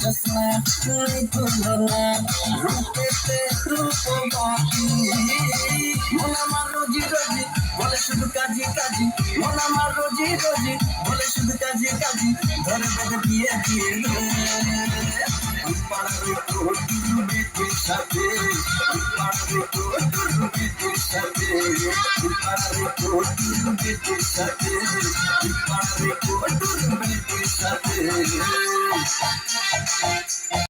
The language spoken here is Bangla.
জসনা তুলনা রূপেতে রূপবতী মন আমার রোজি রোজি বলে শুধু কাজী কাজী মন আমার রোজি রোজি বলে শুধু কাজী কাজী ধরে বেঁধে দিয়ে দে পাড়ার কোটুর বেটির সাথে পাড়ার কোটুর বেটির সাথে পাড়ার সাথে